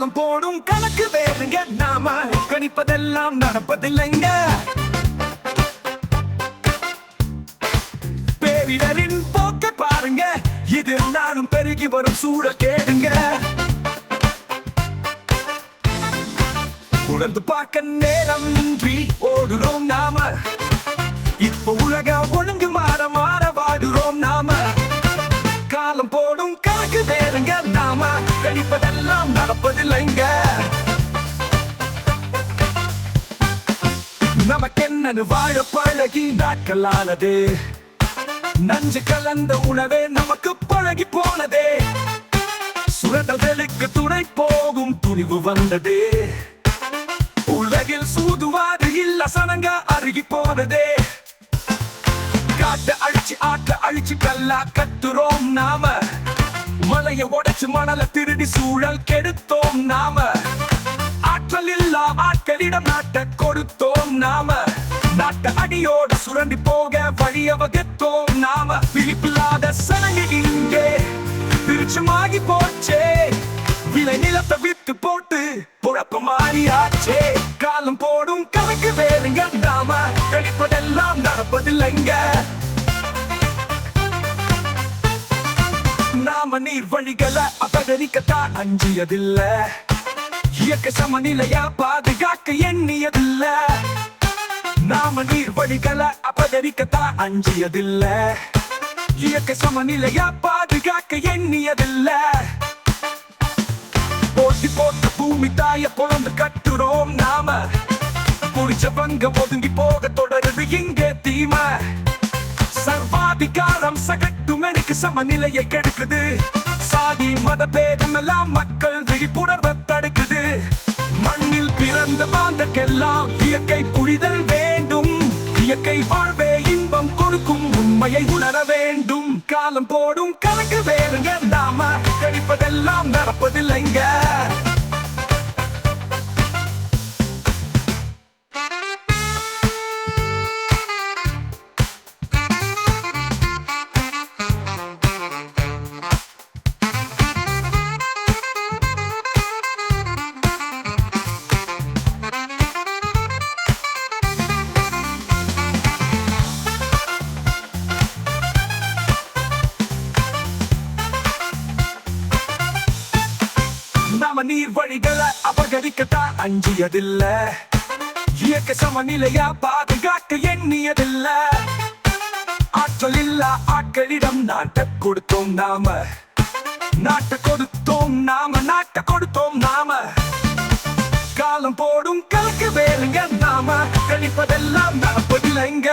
காலம் போடும் கணக்கு வேறுங்க. நாம கணிப்பதெல்லாம் நடப்பதில்லைங்க. பேரிடரின் போக்க பாருங்க. இது நானும் பெருகி வரும் சூட கேடுங்க. உணர்ந்து பார்க்க நேரம் இன்றி ஓடுறோம் நாம. காலம் கணக்கு தேருங்க நாம. கணிப்பதெல்லாம் நடப்பதில்லைங்க. நமக்கென்னு வாழ பழகி நாட்களானது. நஞ்சு கலந்த உணவே நமக்கு பழகி போனதே. சுரண்டதலுக்கு துணை போகும் துணிவு வந்தது. உலகில் சூதுவாது இல்ல சனங்க அருகி போனதே. காட்ட அழிச்சு ஆட்ட அழிச்சு கல்லா கத்துறோம் நாம. மலைய உடைச்சு மணல திருடி சூழல் கெடுத்தோம் நாம. ஆற்றல் இல்லா ஆட்களிடம் நாட்ட கொடுத்தோம் நாம. நாட்ட அடியோடு சுரண்டி போக வழிய வகுத்தோம் நாம. விழிப்பில்லாத சனங்க இங்கே திருச்சமாகி போச்சே. விலை நிலத்தை வித்து போட்டு புழப்பு மாறியாச்சே. காலம் போடும் கணக்கு வேறுங்க நாம. கழிப்பதெல்லாம் நடப்பதில்லைங்க. நாம நீர் வழிகளை அபகரிக்கத்தான் அஞ்சியதில்ல. இயக்க சமநிலையா பாதுகாக்க எண்ணியதில்ல. நாம நீர் வழிகளை அபகரிக்கத்தான் அஞ்சியதில்ல. இயக்க சமநிலையா பாதுகாக்க எண்ணியதில்ல. போட்டி போட்ட பூமி தாய பொழந்து கட்டுறோம் நாம. புரிச்சவங்க ஒதுங்கி போக தொடருது இங்கே தீமை. சர்வாதிகாரம் சகட்டும் எனக்கு சமநிலையை கெடுக்குது. சாதி மத பேதம் எல்லாம் மக்கள் விழிப்புணர்வை தடுக்குது. மண்ணில் பிறந்த மாந்தக்கெல்லாம் இயற்கை புரிதல் வேண்டும். இயற்கை வாழ்வே இன்பம் கொடுக்கும் உண்மையை உணர வேண்டும். காலம் போடும் கணக்கு வேறுங்க நாம கழிப்பதெல்லாம் நடப்பதில்லைங்க. நீர் வழிகளை அபகரிக்கத்தான் அஞ்சியதில்ல. இயக்க சமநிலையா பாதுகாக்க எண்ணியதில்ல. ஆற்றல் இல்லா ஆட்களிடம் நாட்டை கொடுத்தோம் நாம. நாட்டை கொடுத்தோம் நாம நாட்டை கொடுத்தோம் நாம. காலம் போடும் கலக்கு வேலுங்க நாம. கழிப்பதெல்லாம் நடப்பதில்லைங்க.